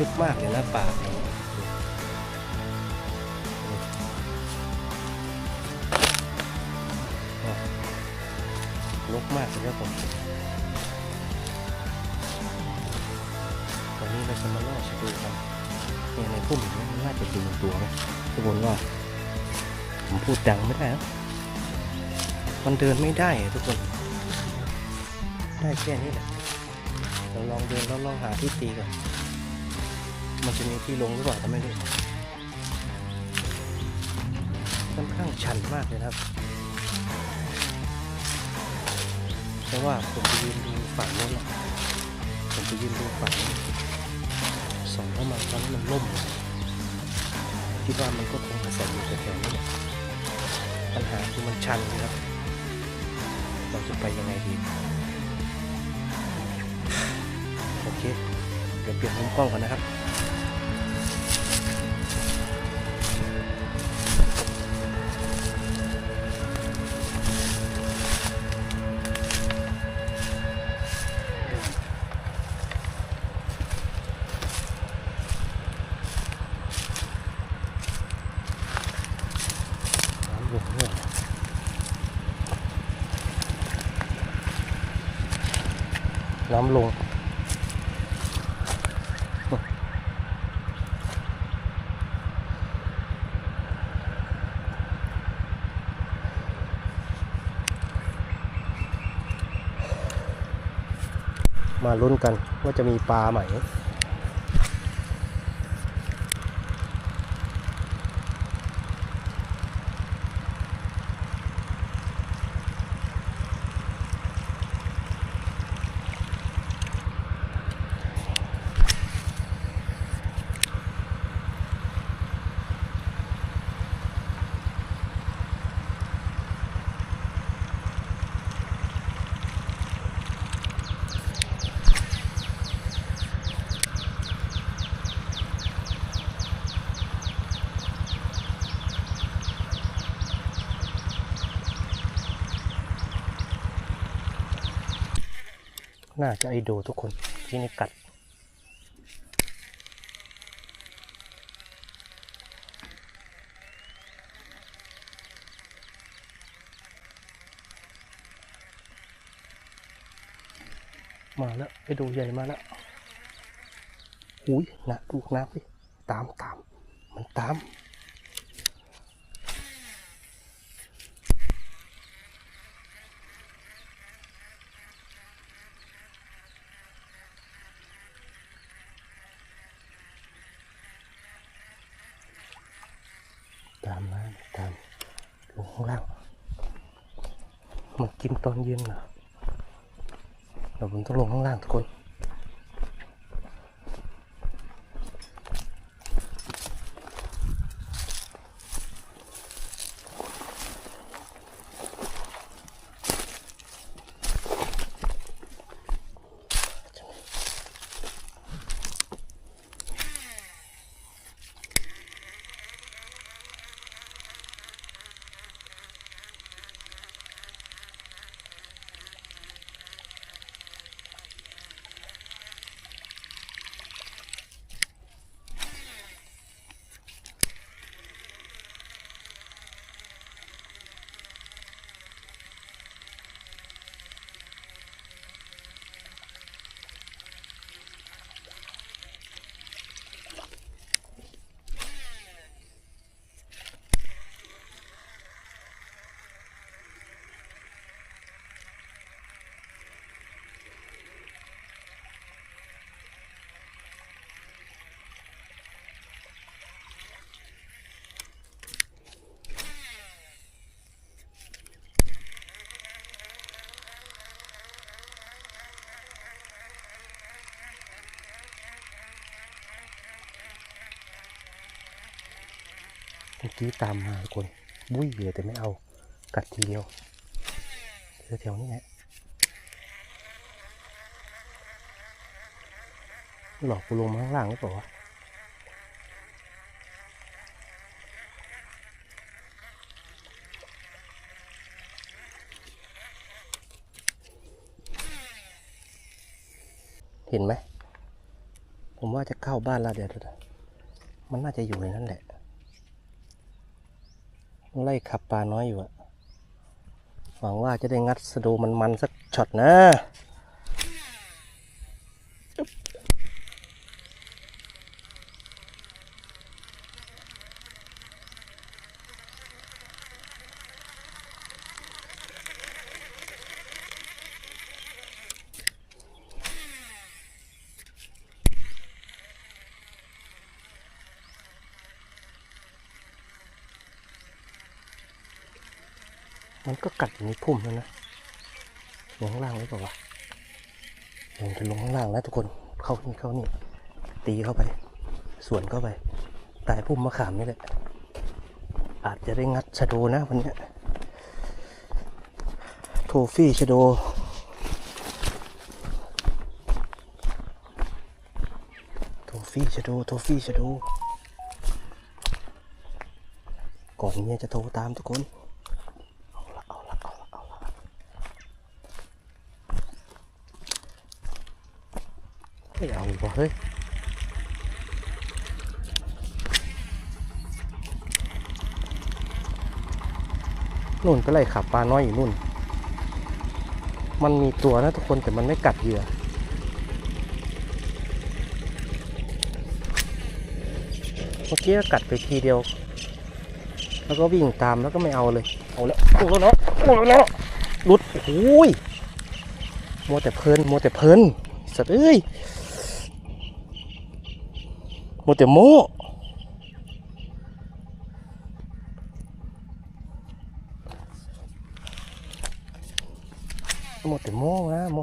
ทึบมากเลยนะป่าลกมากเลยครับผมตอนนี้เราจะมาล่อชะดูกันเนี่ยในพุ่มนี้น่าจะดึงตัวไหมทุกคนว่าผมพูดดังไม่ได้นะมันเดินไม่ได้ทุกคน ได้แค่นี้แหละเราลองเดินแล้วลองหาที่ตีกัน มันจะมีที่ลงหรือเปล่าก็ไม่รู้ค่อนข้างชันมากเลยครับ แต่ว่าผมไปยืนดูฝั่งโน้นนะผมไปยืนดูฝั่งโน้ส่องเข้ามาตอนนี้มันล่มคิดว่ามันก็คงอาศัยอยู่แถวๆนี้ปัญหาคือมันชันครับ เราจะไปยังไงดีโอเค เดี๋ยวเปลี่ยนมุมกล้องก่อนนะครับ น้ำลง มาลุ้นกันว่าจะมีปลาไหม น่าจะไอโดทุกคนที่นี่กัด มาแล้วไอโดใหญ่มาแล้วอุ้ยนะลูกน้ำดิตามตามมันตาม ตามมาตาม ลงข้างล่างมากิน เมื่อกี้ตามมาคนบุ้ยเลยแต่ไม่เอากัดทีเดียวเสือแถวนี้แหละหลอกกูลงมาข้างล่างหรือเปล่าวเห็นไหม ผมว่าจะเข้าบ้านแล้วเดี๋ยวมันน่าจะอยู่ในนั้นแหละ ไล่ขับปลาน้อยอยู่อะหวังว่าจะได้งัดสะดูมันๆสักช็อตนะ มันก็กัดอยู่ในพุ่มแล้วนะลงข้างล่างหรือเปล่าวะเดี๋ยวมันจะลงข้างล่างแล้วทุกคน เข้านี่เข้านี่ ตีเข้าไป สวนเข้าไป ตายพุ่มมะขามนี่แหละ อาจจะได้งัดชะโดนะวันนี้โทฟี่ชะโดโทฟี่ชะโดโทฟี่ชะโดก่อนเมียจะโทรตามทุกคน เอาละเอาละเอาละเอาละ ไม่เอาอีกวะเฮ้ยนู่นก็ไล่ขับปลาน้อยอยู่นู่น มันมีตัวนะทุกคนแต่มันไม่กัดเหยื่อ เมื่อกี้ก็กัดไปทีเดียว แล้วก็วิ่งตามแล้วก็ไม่เอาเลย เอาแล้วโอ้แล้วเนาะโอ้แล้วเนาะหลุดโอ้ยมัวแต่เพลินมัวแต่เพลินสัตว์เอ้ย มัวแต่โม้มัวแต่โม้นะมัว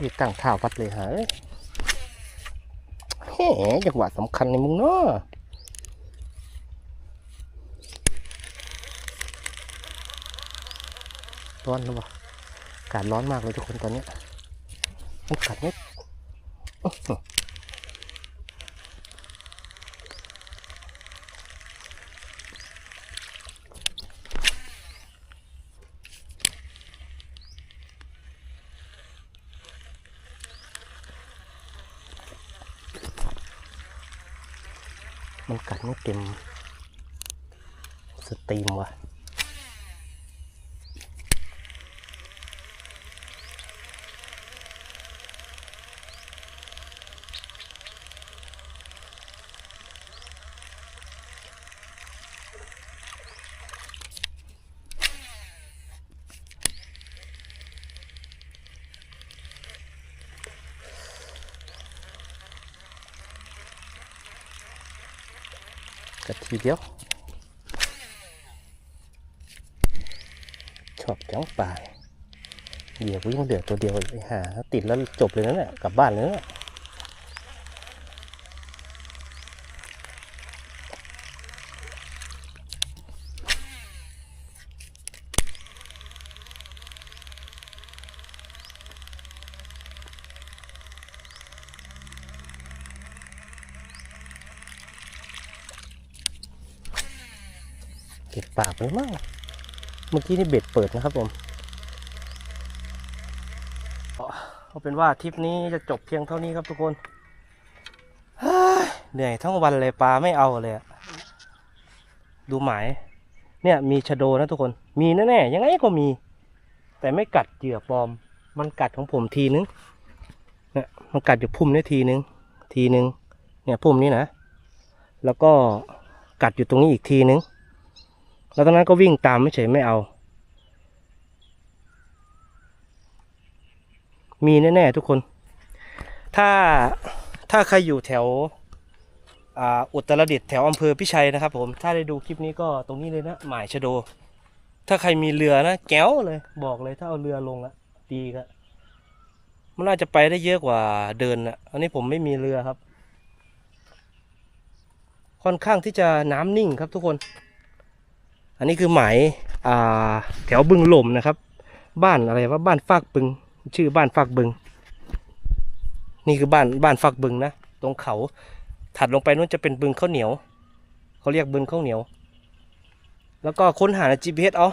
อีกตั้งท่าวัดเลยฮะเฮ้ยแหมจังหวะสำคัญในมึงเนาะร้อนหรือเปล่าอากาศร้อนมากเลยทุกคนตอนเนี้ยมันกัดเม็ มันกัดไม่เต็มสตรีมว่ะ ทีเดียว ชอบจังป่าเดี๋ยววิ่งเดือดตัวเดียวไอ้ห่าถ้าติดแล้วจบเลยนะเนี่ยกลับบ้านเลยนะ เก็บปากเลยมั้งเมื่อกี้นี่เบ็ดเปิดนะครับผมเอาเป็นว่าทริปนี้จะจบเพียงเท่านี้ครับทุกคนเหนื่อยทั้งวันเลยปลาไม่เอาเลยอะดูหมายเนี่ยมีชะโดนะทุกคน มีแน่ๆยังไงก็มี แต่ไม่กัดเหยื่อปลอม มันกัดของผมทีนึงเนี่ยมันกัดอยู่พุ่มนี้ทีนึง ทีนึง เนี่ยพุ่มนี้นะ แล้วก็กัดอยู่ตรงนี้อีกทีนึง แล้วตอนนั้นก็วิ่งตามไม่เฉยไม่เอา มีแน่ๆทุกคน ถ้าถ้าใครอยู่แถวอ,อุตรดิตถ์แถวอำเภอพิชัยนะครับ ผมถ้าได้ดูคลิปนี้ก็ตรงนี้เลยนะหมายชะโด ถ้าใครมีเรือนะแก้วเลย บอกเลยถ้าเอาเรือลงอะดีก็มันน่าจะไปได้เยอะกว่าเดินอะอันนี้ผมไม่มีเรือครับ ค่อนข้างที่จะน้ำนิ่งครับทุกคน อันนี้คือหมายแถวบึงลมนะครับ บ้านอะไรว่าบ้านฟากบึง ชื่อบ้านฟากบึง นี่คือบ้านบ้านฟากบึงนะ ตรงเขาถัดลงไปนู้นจะเป็นบึงข้าวเหนียว เขาเรียกบึงข้าวเหนียว แล้วก็ค้นหาใน GPS เอา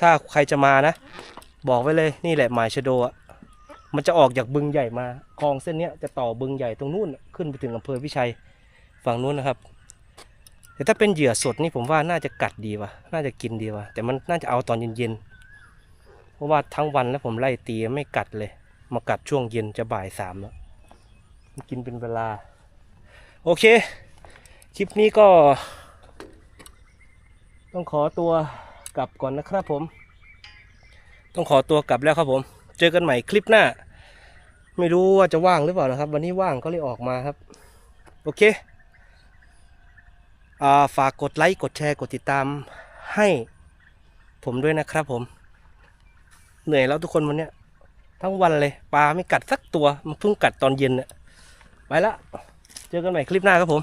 ถ้าใครจะมานะ บอกไว้เลยนี่แหละหมายชโดอะมันจะออกจากบึงใหญ่มาคลองเส้นเนี้ยจะต่อบึงใหญ่ตรงนู้นขึ้นไปถึงอำเภอพิชัยฝั่งนู้นนะครับ แต่ถ้าเป็นเหยื่อสดนี่ผมว่าน่าจะกัดดีว่ะ น่าจะกินดีว่ะ แต่มันน่าจะเอาตอนเย็นๆ เพราะว่าทั้งวันแล้วผมไล่ตีไม่กัดเลย มากัดช่วงเย็นจะบ่ายสามแล้ว กินเป็นเวลา โอเค คลิปนี้ก็ ต้องขอตัวกลับก่อนนะครับผม ต้องขอตัวกลับแล้วครับผม เจอกันใหม่คลิปหน้า ไม่รู้ว่าจะว่างหรือเปล่านะครับ วันนี้ว่างก็เลยออกมาครับ โอเค ฝากกดไลค์กดแชร์กดติดตามให้ผมด้วยนะครับผม เหนื่อยแล้วทุกคนวันเนี้ยทั้งวันเลยปลาไม่กัดสักตัวมันเพิ่งกัดตอนเย็นเนี่ยไปละเจอกันใหม่คลิปหน้าครับผม